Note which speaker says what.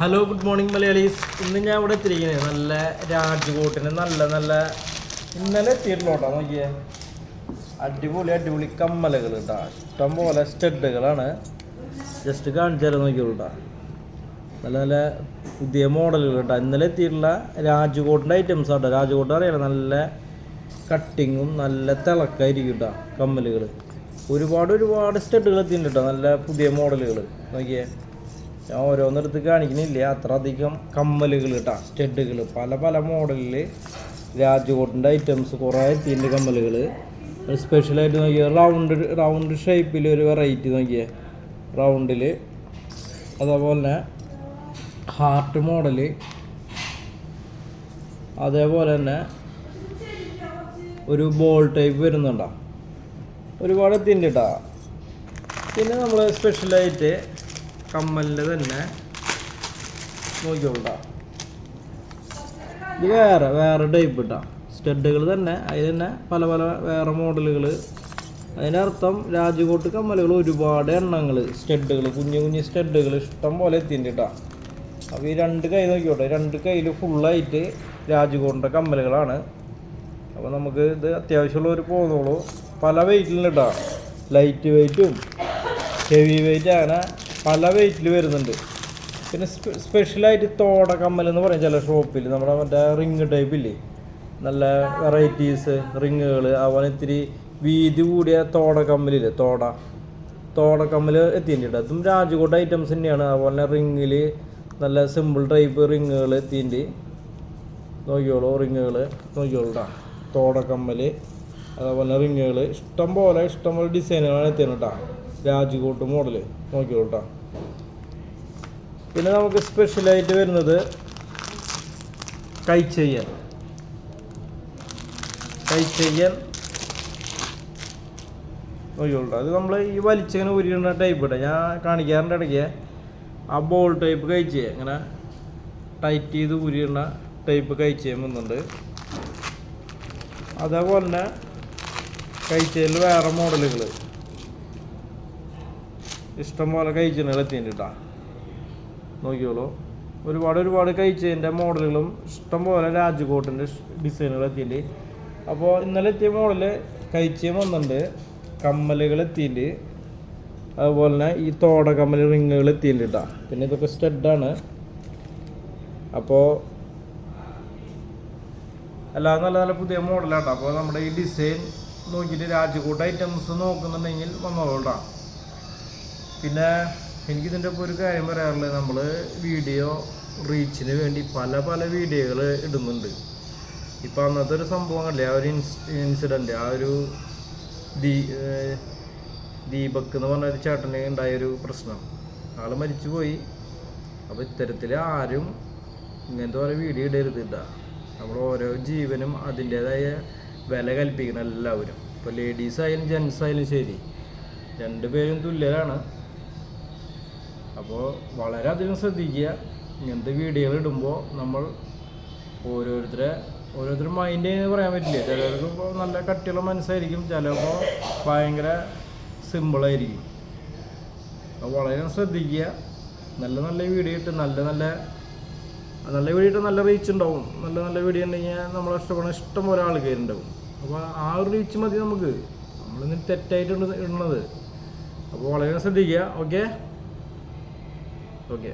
Speaker 1: Hello good morning Malayalees ഇന്ന് ഞാൻ ഇവിടെ എത്തിയിരിക്കുന്നത് നല്ല രാജ്കോട്ടിന് നല്ല നല്ല ഇന്നലെ എത്തിയിട്ടുള്ളൂ നോക്കിയേ. അടിപൊളി അടിപൊളി കമ്മലുകൾ കേട്ടോ. ഇഷ്ടം പോലെ സ്റ്റഡുകളാണ്. ജസ്റ്റ് കാണിച്ചാലും നോക്കിയുള്ളൂ നല്ല നല്ല പുതിയ മോഡലുകൾ കേട്ടോ. ഇന്നലെ എത്തിയിട്ടുള്ള രാജ്കോട്ടിന്റെ ഐറ്റംസ് കേട്ടോ രാജ്കോട്ട് അറിയാലോ നല്ല കട്ടിങ്ങും നല്ല തിളക്കായിരിക്കും കേട്ടോ കമ്മലുകൾ. ഒരുപാട് ഒരുപാട് സ്റ്റഡുകൾ എത്തിയിട്ടുണ്ട് കേട്ടോ. നല്ല പുതിയ മോഡലുകൾ. നോക്കിയേ. ഞാൻ ഓരോന്നെടുത്ത് കാണിക്കണില്ല. അത്ര അധികം കമ്മലുകൾ കേട്ടോ സ്റ്റെഡുകൾ പല പല മോഡലിൽ രാജ്കോട്ടിന്റെ ഐറ്റംസ് കുറേ എത്തിന്റെ കമ്മലുകൾ സ്പെഷ്യലായിട്ട് നോക്കിയ റൗണ്ട് റൗണ്ട് ഷേപ്പിൽ ഒരു വെറൈറ്റി നോക്കിയേ റൗണ്ടിൽ അതേപോലെ തന്നെ ഹാർട്ട് മോഡൽ അതേപോലെ തന്നെ ഒരു ബോൾ ടൈപ്പ് വരുന്നുണ്ടോ. ഒരുപാട് എത്തിന്റെ കേട്ടോ പിന്നെ നമ്മൾ സ്പെഷ്യലായിട്ട് കമ്മലിന്റെ തന്നെ. നോക്കിയോളൂ ഇത് വേറെ വേറെ ടൈപ്പ് ഇട്ടാ. സ്റ്റഡുകൾ തന്നെ അതിൽ തന്നെ പല പല വേറെ മോഡലുകൾ അതിനർത്ഥം രാജകോട്ട് കമ്മലുകൾ ഒരുപാട് എണ്ണങ്ങൾ സ്റ്റഡുകൾ കുഞ്ഞു കുഞ്ഞു സ്റ്റഡുകൾ ഇഷ്ടം പോലെ എത്തിയിട്ടാ അപ്പോൾ ഈ രണ്ട് കൈ നോക്കിയോട്ടെ രണ്ട് കയ്യിൽ ഫുള്ളായിട്ട് രാജ്കോട്ടിന്റെ കമ്മലുകളാണ്. അപ്പോൾ നമുക്ക് ഇത് അത്യാവശ്യമുള്ളവർ പോകുന്നുള്ളൂ പല വെയിറ്റിലും കേട്ടോ ലൈറ്റ് വെയിറ്റും ഹെവി വെയിറ്റ് അങ്ങനെ പല വെയിറ്റിൽ വരുന്നുണ്ട്. പിന്നെ സ്പെ- സ്പെഷ്യലായിട്ട് തോട കമ്മൽ എന്ന് പറയും ചില ഷോപ്പിൽ നമ്മുടെ മറ്റേ റിങ് ടൈപ്പ് ഇല്ലേ? നല്ല വെറൈറ്റീസ് റിങ്ങുകൾ അതുപോലെ ഇത്തിരി വീതി കൂടിയ തോട കമ്മലില്ലേ? തോട. തോട കമ്മൽ എത്തിയിട്ടുണ്ട്. അതും രാജകോട്ട് ഐറ്റംസ് തന്നെയാണ്. അതുപോലെ റിങ്ങിൽ നല്ല സിമ്പിൾ ടൈപ്പ് റിങ്ങുകൾ എത്തിയിട്ടുണ്ട്. നോക്കിയോളൂ റിങ്ങുകൾ നോക്കിയോളൂ തോട തോടക്കമ്മൽ അതേപോലെ റിങ്ങുകൾ ഇഷ്ടം പോലെ ഇഷ്ടം ഡിസൈനുകളാണ് എത്തിയത് കേട്ടോ രാജ്കോട്ട് മോഡൽ നോക്കിയോളൂ കേട്ടോ പിന്നെ നമുക്ക് സ്പെഷ്യലായിട്ട് വരുന്നത് കൈച്ചെയ്യൻ. കൈ നോക്കിയോളൂ. അത് നമ്മൾ ഈ വലിച്ചിങ്ങനെ ഉരിയുന്ന ടൈപ്പ് ഇട്ടാ ഞാൻ കാണിക്കാറുണ്ട് ഇടയ്ക്ക്. ആ ബോൾ ടൈപ്പ് കഴിച്ചേ ഇങ്ങനെ ടൈറ്റ് ചെയ്ത് ഉരിയുന്ന ടൈപ്പ് കഴിച്ചേ വന്നുണ്ട് അതേപോലെ തന്നെ കഴിച്ചതിൽ വേറെ മോഡലുകൾ ഇഷ്ടം പോലെ കഴിച്ചതിനുകൾ എത്തിയിട്ടുണ്ട് കേട്ടോ. നോക്കിയോളൂ. ഒരുപാട് ഒരുപാട് കഴിച്ചതിന്റെ മോഡലുകളും ഇഷ്ടം പോലെ രാജ്കോട്ടിന്റെ ഡിസൈനുകൾ എത്തിയിട്ടുണ്ട്. അപ്പോൾ ഇന്നലെ എത്തിയ മോഡൽ കഴിച്ചയും വന്നിട്ടുണ്ട്. കമ്മലുകൾ എത്തിയിട്ടുണ്ട്. അതുപോലെ തന്നെ ഈ തോട കമ്മൽ റിങ്ങുകൾ എത്തിയിട്ടുണ്ട് കേട്ടോ. പിന്നെ ഇതൊക്കെ സ്റ്റഡാണ്. അപ്പോൾ അല്ലാതെ നല്ല നല്ല പുതിയ മോഡലാട്ടോ. അപ്പോൾ നമ്മുടെ ഈ ഡിസൈൻ നോക്കിയിട്ട് രാജ്കോട്ട് ഐറ്റംസ് നോക്കുന്നുണ്ടെങ്കിൽ വന്നോളൂ പിന്നെ എനിക്കിതിന്റെ ഒപ്പം ഒരു കാര്യം പറയാറുള്ളത് നമ്മൾ വീഡിയോ റീച്ചിന് വേണ്ടി പല പല വീഡിയോകൾ ഇടുന്നുണ്ട്. ഇപ്പോൾ അന്നത്തെ ഒരു സംഭവം കണ്ടില്ലേ? ആ ഒരു ഇൻസ് ഇൻസിഡന്റ് ആ ഒരു ദീ ദീപക് എന്ന് പറഞ്ഞ ഒരു ചേട്ടന് ഉണ്ടായൊരു പ്രശ്നം. ആൾ മരിച്ചുപോയി. അപ്പോൾ ഇത്തരത്തിൽ ആരും ഇങ്ങനത്തെ ഓരോ വീഡിയോ ഇടരുത് ഇട്ടാ നമ്മൾ ഓരോ ജീവനും അതിന്റേതായ വില കൽപ്പിക്കണം എല്ലാവരും. ഇപ്പോൾ ലേഡീസ് ആയാലും ജെൻസ് ആയാലും ശരി. രണ്ടുപേരും തുല്യരാണ്. അപ്പോൾ വളരെയധികം ശ്രദ്ധിക്കുക. ഇങ്ങനത്തെ വീഡിയോകൾ ഇടുമ്പോൾ നമ്മൾ ഓരോരുത്തരെ ഓരോരുത്തരും മൈൻഡ് എന്ന് പറയാൻ പറ്റില്ല. ചിലർക്ക് ഇപ്പോൾ നല്ല കട്ടിയുള്ള മനസ്സായിരിക്കും ചിലപ്പോൾ ഭയങ്കര സിമ്പിളായിരിക്കും അപ്പോൾ വളരെ ശ്രദ്ധിക്കുക. നല്ല നല്ല വീഡിയോ ഇട്ട് നല്ല നല്ല നല്ല വീഡിയോ ഇട്ട് നല്ല റീച്ച് ഉണ്ടാവും. നല്ല നല്ല വീഡിയോ ഉണ്ടെങ്കിൽ നമ്മളെ ഇഷ്ടപ്പെടുന്ന ഇഷ്ടം പോലെ ആൾക്കാരുണ്ടാവും അപ്പോൾ ആ ഒരു റീച്ച് മതി നമുക്ക്. നമ്മളിന്ന് തെറ്റായിട്ട് ഇടുന്നത്. ഇടുന്നത് അപ്പോൾ വളരെ ശ്രദ്ധിക്കുക. Okay okay